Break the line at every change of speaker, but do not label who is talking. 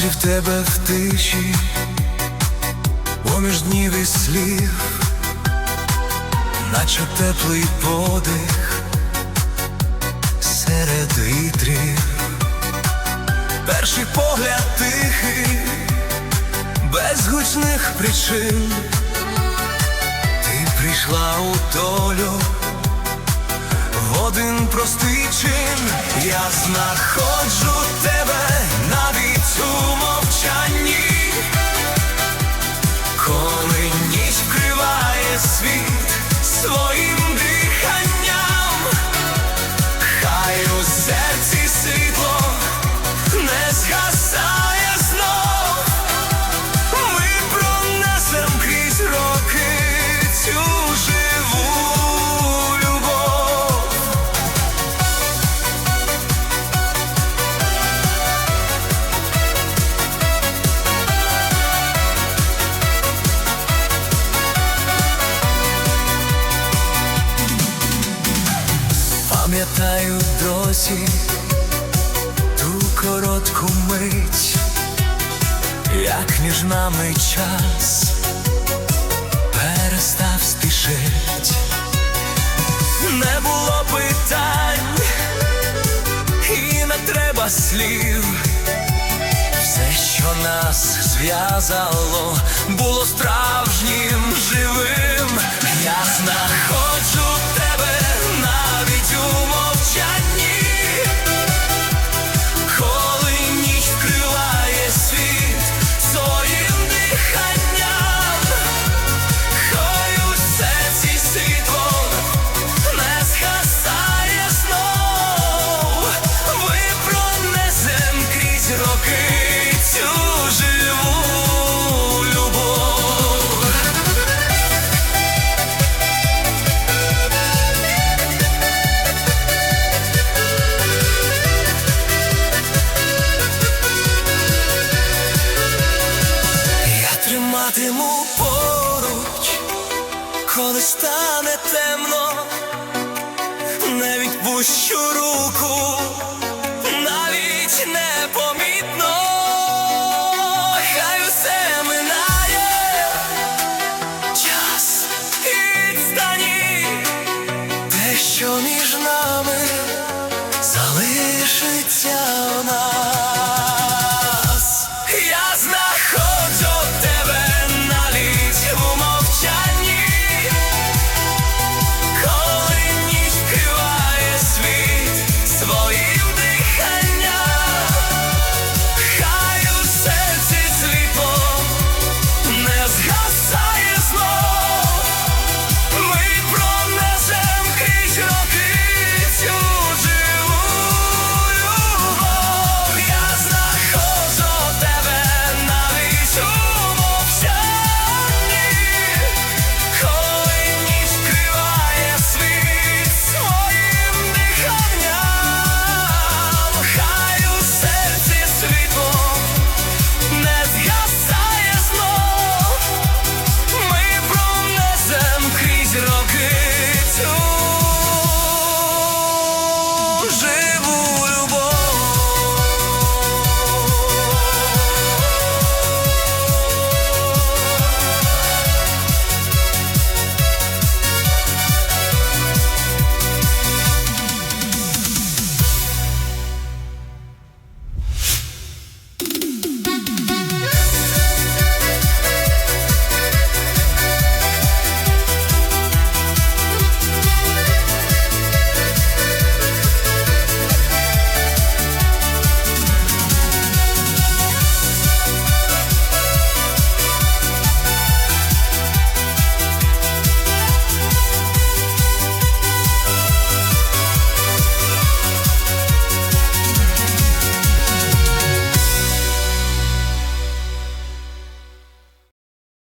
Зустрів тебе в тиші, поміж днів і слів, наче теплий подих серед вітрів, перший погляд тихий, без гучних причин, ти прийшла у долю в один простий чин. Я знаходжу тебе Пам'ятаю досі ту коротку мить, як між нами час перестав спішить, не було питань, і не треба слів. Все, що нас зв'язало, було ходитиму поруч, коли стане темно, не відпущу руку, навіть непомітно, хай усе минає. Час відстані, те, що між нами залишиться вона.